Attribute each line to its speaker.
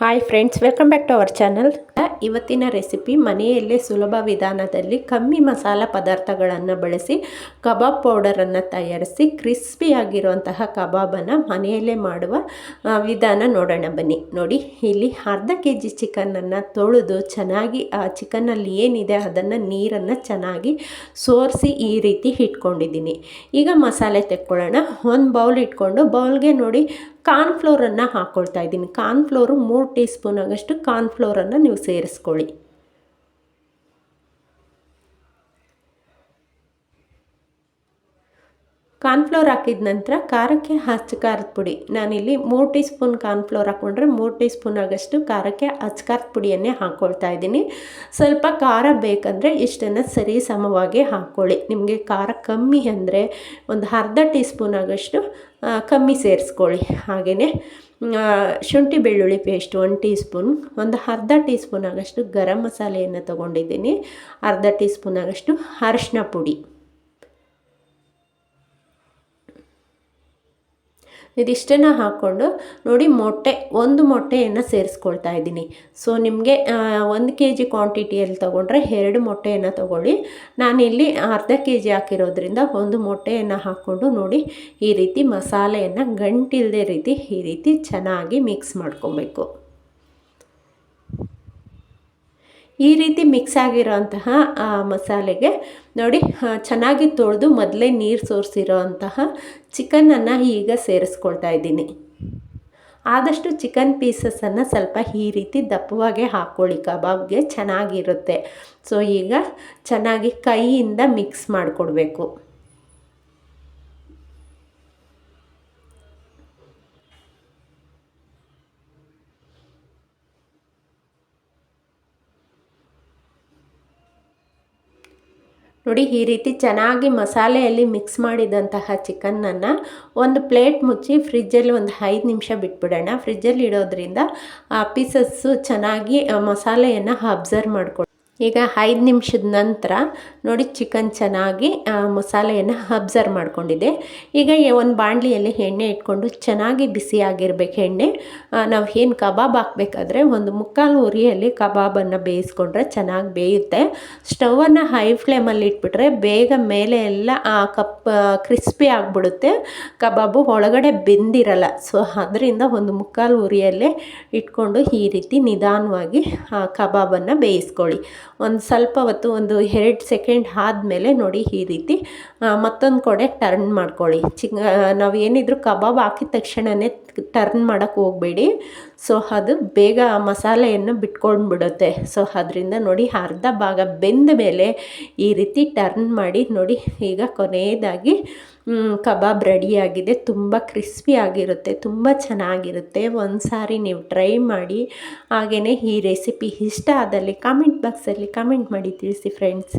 Speaker 1: Hi friends welcome back to our channel ಇವತ್ತಿನ recipe ಮನೆಯಲ್ಲೇ ಸುಲಭ ವಿಧಾನದಲ್ಲಿ ಕಮ್ಮಿ ಮಸಾಲ ಪದಾರ್ಥಗಳನ್ನು ಬಳಸಿ, ಕಬಾಬ್ ಪೌಡರನ್ನು ತಯಾರಿಸಿ ಕ್ರಿಸ್ಪಿಯಾಗಿರುವಂತಹ ಕಬಾಬನ್ನು ಮನೆಯಲ್ಲೇ ಮಾಡುವ ವಿಧಾನ ನೋಡೋಣ ಬನ್ನಿ. ನೋಡಿ, ಇಲ್ಲಿ ಅರ್ಧ ಕೆ ಜಿ ಚಿಕನನ್ನು ತೊಳೆದು ಚೆನ್ನಾಗಿ, ಆ, ಚಿಕನ್ನಲ್ಲಿ ಏನಿದೆ ಅದನ್ನು ನೀರನ್ನು ಚೆನ್ನಾಗಿ ಸೋರಿಸಿ ಈ ರೀತಿ ಇಟ್ಕೊಂಡಿದ್ದೀನಿ. ಈಗ ಮಸಾಲೆ ತೆಕ್ಕೊಳ್ಳೋಣ. ಒಂದು ಬೌಲ್ ಇಟ್ಕೊಂಡು ಬೌಲ್ಗೆ ನೋಡಿ ಕಾರ್ನ್ಫ್ಲೋರನ್ನು ಹಾಕ್ಕೊಳ್ತಾ ಇದ್ದೀನಿ. ಕಾರ್ನ್ಫ್ಲೋರು ಮೂರು ಟೀ ಸ್ಪೂನ್ ಆಗಷ್ಟು ಕಾರ್ನ್ಫ್ಲೋರನ್ನು ನೀವು ಸೇರಿಸ್ಕೊಳ್ಳಿ. ಕಾರ್ನ್ಫ್ಲೋರ್ ಹಾಕಿದ ನಂತರ ಖಾರಕ್ಕೆ ಹಚ್ಚ ಖಾರದ ಪುಡಿ. ನಾನಿಲ್ಲಿ ಮೂರು ಟೀ ಸ್ಪೂನ್ ಕಾರ್ನ್ಫ್ಲೋರ್ ಹಾಕ್ಕೊಂಡ್ರೆ ಮೂರು ಟೀ ಸ್ಪೂನ್ ಆಗಷ್ಟು ಖಾರಕ್ಕೆ ಹಚ್ಚ ಖಾರದ ಪುಡಿಯನ್ನೇ ಹಾಕ್ಕೊಳ್ತಾ ಇದ್ದೀನಿ. ಸ್ವಲ್ಪ ಖಾರ ಬೇಕಂದರೆ ಇಷ್ಟನ್ನು ಸರಿ ಸಮವಾಗಿ ಹಾಕ್ಕೊಳ್ಳಿ ನಿಮಗೆ ಖಾರ ಕಮ್ಮಿ ಅಂದರೆ ಒಂದು ಅರ್ಧ ಟೀ ಸ್ಪೂನ್ ಆಗಷ್ಟು ಕಮ್ಮಿ ಸೇರಿಸ್ಕೊಳ್ಳಿ. ಹಾಗೆಯೇ ಶುಂಠಿ ಬೆಳ್ಳುಳ್ಳಿ ಪೇಸ್ಟ್ ಒನ್ ಟೀ ಸ್ಪೂನ್ ಒಂದು ಅರ್ಧ ಟೀ ಸ್ಪೂನ್ ಆಗಷ್ಟು ಗರಂ ಮಸಾಲೆಯನ್ನು ತೊಗೊಂಡಿದ್ದೀನಿ. ಅರ್ಧ ಟೀ ಸ್ಪೂನ್ ಆಗಷ್ಟು ಅರಶಿನ ಪುಡಿ. ಇದಿಷ್ಟನ್ನು ಹಾಕ್ಕೊಂಡು ನೋಡಿ ಮೊಟ್ಟೆ, ಒಂದು ಮೊಟ್ಟೆಯನ್ನು ಸೇರಿಸ್ಕೊಳ್ತಾ ಇದ್ದೀನಿ. ಸೊ ನಿಮಗೆ ಒಂದು ಕೆ ಜಿ ಕ್ವಾಂಟಿಟಿಯಲ್ಲಿ ತೊಗೊಂಡ್ರೆ ಎರಡು ಮೊಟ್ಟೆಯನ್ನು ತೊಗೊಳ್ಳಿ. ನಾನಿಲ್ಲಿ ಅರ್ಧ ಕೆ ಜಿ ಹಾಕಿರೋದ್ರಿಂದ ಒಂದು ಮೊಟ್ಟೆಯನ್ನು ಹಾಕ್ಕೊಂಡು ನೋಡಿ ಈ ರೀತಿ ಮಸಾಲೆಯನ್ನು ಗಂಟಿಲ್ಲದೆ ರೀತಿ ಈ ರೀತಿ ಚೆನ್ನಾಗಿ ಮಿಕ್ಸ್ ಮಾಡ್ಕೊಬೇಕು. ಈ ರೀತಿ ಮಿಕ್ಸ್ ಆಗಿರೋಂತಹ ಮಸಾಲೆಗೆ ನೋಡಿ ಚೆನ್ನಾಗಿ ತೊಳೆದು ಮೊದಲೇ ನೀರು ಸೋರಿಸಿರೋ ಅಂತಹ ಚಿಕನನ್ನು ಈಗ ಸೇರಿಸ್ಕೊಳ್ತಾ ಇದ್ದೀನಿ. ಆದಷ್ಟು ಚಿಕನ್ ಪೀಸಸನ್ನು ಸ್ವಲ್ಪ ಈ ರೀತಿ ದಪ್ಪವಾಗೆ ಹಾಕ್ಕೊಳ್ಳಿ ಕಬಾಬ್ಗೆ ಚೆನ್ನಾಗಿರುತ್ತೆ. ಸೊ, ಈಗ ಚೆನ್ನಾಗಿ ಕೈಯಿಂದ ಮಿಕ್ಸ್ ಮಾಡಿಕೊಡ್ಬೇಕು. ನೋಡಿ, ಈ ರೀತಿ ಚೆನ್ನಾಗಿ ಮಸಾಲೆಯಲ್ಲಿ ಮಿಕ್ಸ್ ಮಾಡಿದಂತಹ ಚಿಕನ್ನನ್ನು ಒಂದು ಪ್ಲೇಟ್ ಮುಚ್ಚಿ ಫ್ರಿಜ್ಜಲ್ಲಿ ಒಂದು ಐದು ನಿಮಿಷ ಬಿಟ್ಬಿಡೋಣ. ಫ್ರಿಜ್ಜಲ್ಲಿ ಇಡೋದ್ರಿಂದ ಆ ಪೀಸಸ್ಸು ಚೆನ್ನಾಗಿ ಮಸಾಲೆಯನ್ನು ಅಬ್ಸರ್ವ್ ಮಾಡ್ಕೊಂಡು ಈಗ ಐದು ನಿಮಿಷದ ನಂತರ ನೋಡಿ ಚಿಕನ್ ಚೆನ್ನಾಗಿ ಮಸಾಲೆಯನ್ನು ಅಬ್ಸರ್ವ್ ಮಾಡ್ಕೊಂಡಿದೆ ಈಗ ಒಂದು ಬಾಣಲಿಯಲ್ಲಿ ಎಣ್ಣೆ ಇಟ್ಕೊಂಡು ಚೆನ್ನಾಗಿ ಬಿಸಿಯಾಗಿರ್ಬೇಕು ಎಣ್ಣೆ. ನಾವು ಏನು ಕಬಾಬ್ ಹಾಕಬೇಕಾದ್ರೆ ಒಂದು ಮುಕ್ಕಾಲು ಉರಿಯಲ್ಲಿ ಕಬಾಬನ್ನು ಬೇಯಿಸ್ಕೊಂಡ್ರೆ ಚೆನ್ನಾಗಿ ಬೇಯುತ್ತೆ. ಸ್ಟವನ್ನು ಹೈ ಫ್ಲೇಮಲ್ಲಿ ಇಟ್ಬಿಟ್ರೆ ಬೇಗ ಮೇಲೆ ಎಲ್ಲ ಕಪ್ ಕ್ರಿಸ್ಪಿ ಆಗಿಬಿಡುತ್ತೆ. ಕಬಾಬು ಒಳಗಡೆ ಬೆಂದಿರಲ್ಲ. ಸೊ ಅದರಿಂದ ಒಂದು ಮುಕ್ಕಾಲು ಉರಿಯಲ್ಲೇ ಇಟ್ಕೊಂಡು ಈ ರೀತಿ ನಿಧಾನವಾಗಿ ಕಬಾಬನ್ನು ಬೇಯಿಸ್ಕೊಳ್ಳಿ. ಒಂದು ಸ್ವಲ್ಪ ಹೊತ್ತು, ಒಂದು ಎರಡು ಸೆಕೆಂಡ್ ಆದಮೇಲೆ ನೋಡಿ ಈ ರೀತಿ ಮತ್ತೊಂದು ಕಡೆ ಟರ್ನ್ ಮಾಡ್ಕೊಳ್ಳಿ. ಚಿಕ್ ನಾವು ಏನಿದ್ರೂ ಕಬಾಬ್ ಹಾಕಿದ ತಕ್ಷಣವೇ ಟರ್ನ್ ಮಾಡೋಕ್ಕೆ ಹೋಗಬೇಡಿ. ಸೊ ಅದು ಬೇಗ ಮಸಾಲೆಯನ್ನು ಬಿಟ್ಕೊಂಡು ಬಿಡುತ್ತೆ ಸೊ ಅದರಿಂದ ನೋಡಿ ಅರ್ಧ ಭಾಗ ಬೆಂದ ಮೇಲೆ ಈ ರೀತಿ ಟರ್ನ್ ಮಾಡಿ ನೋಡಿ, ಈಗ ಕೊನೆಯದಾಗಿ ಕಬಾಬ್ ರೆಡಿಯಾಗಿದೆ ತುಂಬ ಕ್ರಿಸ್ಪಿ ಆಗಿರುತ್ತೆ, ತುಂಬ ಚೆನ್ನಾಗಿರುತ್ತೆ. ಒಂದು ಸಾರಿ ನೀವು ಟ್ರೈ ಮಾಡಿ ಹಾಗೆಯೇ ಈ ರೆಸಿಪಿ ಇಷ್ಟ ಆದಲ್ಲಿ ಕಾಮೆಂಟ್ ಬಾಕ್ಸಲ್ಲಿ ಕಾಮೆಂಟ್ ಮಾಡಿ ತಿಳಿಸಿ ಫ್ರೆಂಡ್ಸ್